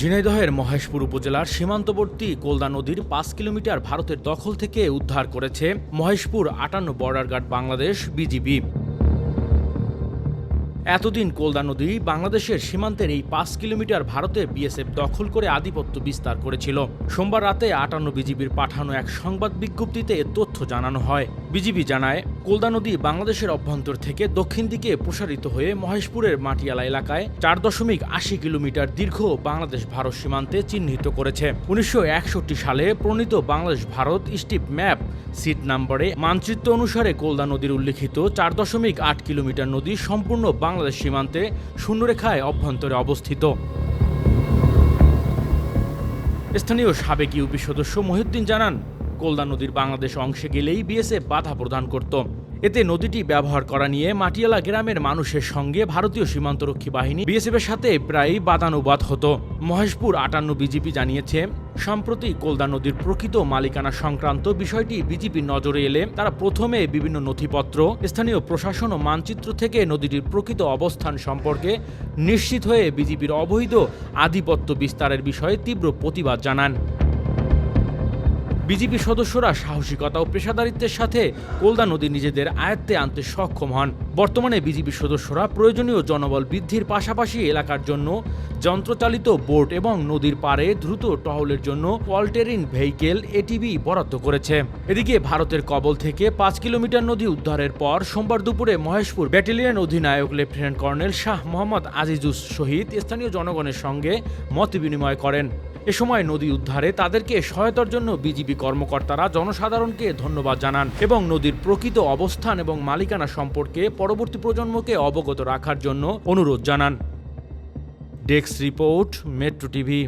ঝিনাইদহের মহেশপুর উপজেলার সীমান্তবর্তী কোলদা নদীর পাঁচ কিলোমিটার ভারতের দখল থেকে উদ্ধার করেছে মহেশপুর আটান্ন বর্ডার গার্ড বাংলাদেশ বিজিবি। এতদিন কোলদা নদী বাংলাদেশের সীমান্তের এই পাঁচ কিলোমিটার ভারতে বিএসএফ দখল করে আধিপত্য বিস্তার করেছিল। সোমবার রাতে আটান্ন বিজিবির পাঠানো এক সংবাদ বিজ্ঞপ্তিতে এ তথ্য জানানো হয়। বিজিবি জানায়, কোলদা নদী বাংলাদেশের অভ্যন্তর থেকে দক্ষিণ দিকে প্রসারিত হয়ে মহেশপুরের মাটিয়ালা এলাকায় চার দশমিক আশি কিলোমিটার দীর্ঘ বাংলাদেশ ভারত সীমান্তে চিহ্নিত করেছে। উনিশশো একষট্টি সালে প্রণীত Bangladesh Bharat strip map sheet নাম্বারে মানচিত্র অনুসারে কোলদা নদীর উল্লিখিত চার দশমিক আট কিলোমিটার নদী সম্পূর্ণ বাংলাদেশ সীমান্তে শূন্যরেখায় অভ্যন্তরে অবস্থিত। স্থানীয় সাবেক ইউপি সদস্য মহিউদ্দিন জানান, কোলদা নদীর বাংলাদেশ অংশে গেলেই বিএসএফ বাধা প্রদান করত। এতে নদীটি ব্যবহার করা নিয়ে মাটিয়ালা গ্রামের মানুষের সঙ্গে ভারতীয় সীমান্তরক্ষী বাহিনী বিএসএফের সাথে প্রায়ই বাদানুবাদ হতো। মহেশপুর আটান্ন বিজেপি জানিয়েছে, সম্প্রতি কোলদা নদীর প্রকৃত মালিকানা সংক্রান্ত বিষয়টি বিজেপির নজরে এলে তারা প্রথমে বিভিন্ন নথিপত্র, স্থানীয় প্রশাসন ও মানচিত্র থেকে নদীটির প্রকৃত অবস্থান সম্পর্কে নিশ্চিত হয়ে বিজেপির অবৈধ আধিপত্য বিস্তারের বিষয়ে তীব্র প্রতিবাদ জানান। বিজেপি সদস্যরা সাহসিকতা ও পেশাদারিত্বের সাথে কোলদা নদী নিজেদের আয়ত্তে আনতে সক্ষম হন। বর্তমানে বিজেপি সদস্যরা প্রয়োজনীয় জনবল বৃদ্ধির পাশাপাশি এলাকার জন্য যন্ত্রচালিত বোট এবং নদীর পাড়ে দ্রুত টহলের জন্য পল্টেরিন ভেহিকেল এটিভি বরাদ্দ করেছে। এদিকে ভারতের কবল থেকে পাঁচ কিলোমিটার নদী উদ্ধারের পর সোমবার দুপুরে মহেশপুর ব্যাটালিয়ন অধিনায়ক লেফটেন্যান্ট কর্নেল শাহ মোহাম্মদ আজিজুস শহীদ স্থানীয় জনগণের সঙ্গে মত বিনিময় করেন। এ সময় নদী উদ্ধারে তাদেরকে সহায়তার জন্য বিজিবি কর্মকর্তারা জনসাধারণকে ধন্যবাদ জানান এবং নদীর প্রকৃত অবস্থান এবং মালিকানা সম্পর্কে পরবর্তী প্রজন্মকে অবগত রাখার জন্য অনুরোধ জানান। Desk report, Metro TV.